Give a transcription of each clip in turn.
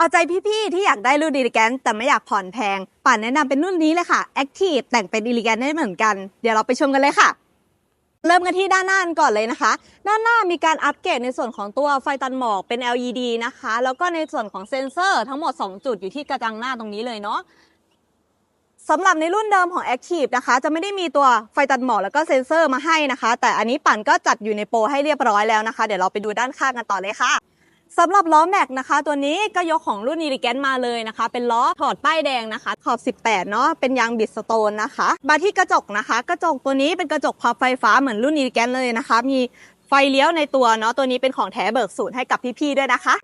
เอาใจพี่ๆที่อยากได้รุ่นดีลิแกนแต่ไม่อยากผ่อนแพง ป่านแนะนำเป็นรุ่นนี้เลยค่ะ Active แต่งเป็นดีลิแกนได้เหมือนกัน เดี๋ยวเราไปชมกันเลยค่ะ เริ่มกันที่ด้านหน้ากันก่อนเลยนะคะ ด้านหน้ามีการอัปเกรดในส่วนของตัวไฟตันหมอกเป็น LED นะคะ แล้วก็ในส่วนของเซ็นเซอร์ทั้งหมด 2 จุดอยู่ที่กระจังหน้าตรงนี้เลยเนาะสำหรับในรุ่นเดิมของ Active นะคะ จะไม่ได้มีตัวไฟตัดหมอกแล้วก็เซ็นเซอร์มาให้นะคะ แต่อันนี้ปั่นก็จัดอยู่ในโปรให้เรียบร้อยแล้วนะคะ เดี๋ยวเราไปดูด้านข้างกันต่อเลยค่ะ สำหรับล้อแม็กนะคะ ตัวนี้ก็ยกของรุ่นอีริแกนมาเลยนะคะ เป็นล้อถอดป้ายแดงนะคะ ขอบ 18 เนาะเป็นยางบิดสโตนนะคะมาที่กระจกนะคะ กระจกตัวนี้เป็นกระจกพับไฟฟ้าเหมือนรุ่นอีริแกนเลยนะคะ มีไฟเลี้ยวในตัวเนาะตัวนี้เป็นของแท้เบิกสูตรให้กับพี่ๆด้วยนะคะ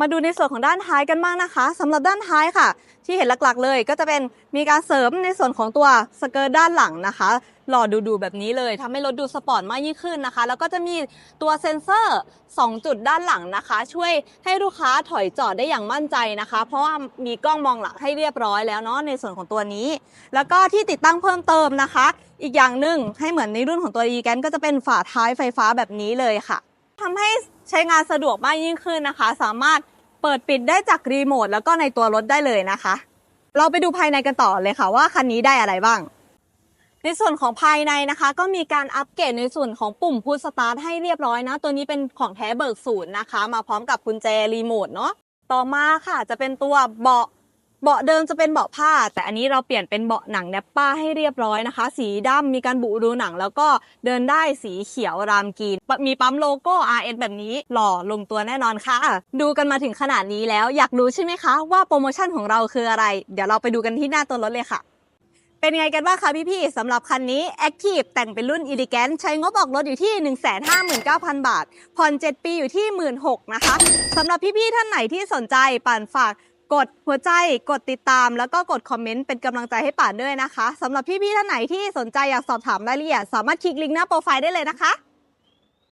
มาดูในส่วนของด้านท้ายกันบ้างนะคะสำหรับด้านท้ายค่ะ ที่เห็นหลักๆ เลยก็จะเป็นมีการเสริมในส่วนของตัวสเกิร์ตด้านหลังนะคะหล่อดูๆแบบนี้เลยทำให้รถดูสปอร์ตมากยิ่งขึ้นนะคะ แล้วก็จะมีตัวเซ็นเซอร์ 2 จุดด้านหลังนะคะ ช่วยให้ลูกค้าถอยจอดได้อย่างมั่นใจนะคะ เพราะว่ามีกล้องมองหลังให้เรียบร้อยแล้วเนาะในส่วนของตัวนี้ แล้วก็ที่ติดตั้งเพิ่มเติมนะคะ อีกอย่างหนึ่งให้เหมือนในรุ่นของตัว e แกนก็จะเป็นฝาท้ายไฟฟ้าแบบนี้เลยค่ะ ทำให้ใช้งานสะดวกมากยิ่งขึ้นนะคะ สามารถเปิดปิดได้จากรีโมทแล้วก็ในตัวรถได้เลยนะคะ เราไปดูภายในกันต่อเลยค่ะว่าคันนี้ได้อะไรบ้าง ในส่วนของภายในนะคะ ก็มีการอัปเกรดในส่วนของปุ่มพุชสตาร์ทให้เรียบร้อยนะ ตัวนี้เป็นของแท้เบิกศูนย์นะคะ มาพร้อมกับกุญแจรีโมทเนาะต่อมาค่ะจะเป็นตัวเบาะ เบาะเดิมจะเป็นเบาะผ้า แต่อันนี้เราเปลี่ยนเป็นเบาะหนังแนปป้าให้เรียบร้อยนะคะ สีดำมีการบุรูหนัง แล้วก็เดินได้สีเขียวรามกรีน มีปั๊มโลโก้ RS แบบนี้หล่อลงตัวแน่นอนค่ะ ดูกันมาถึงขนาดนี้แล้วอยากรู้ใช่ไหมคะ ว่าโปรโมชั่นของเราคืออะไร เดี๋ยวเราไปดูกันที่หน้าตัวรถเลยค่ะเป็นไงกันบ้างคะพี่ๆสำหรับคันนี้ Active แต่งเป็นรุ่น Elegant ใช้งบออกรถอยู่ที่ 159,000 บาท ผ่อน 7 ปีอยู่ที่ 16,000นะคะสำหรับพี่ๆท่านไหนที่สนใจป่านฝาก กดหัวใจกดติดตาม แล้วก็กดคอมเมนต์เป็นกำลังใจให้ป่านด้วยนะคะสำหรับพี่ๆท่านไหนที่สนใจอยากสอบถามรายละเอียดสามารถคลิกลิงก์หน้าโปรไฟล์ได้เลยนะคะ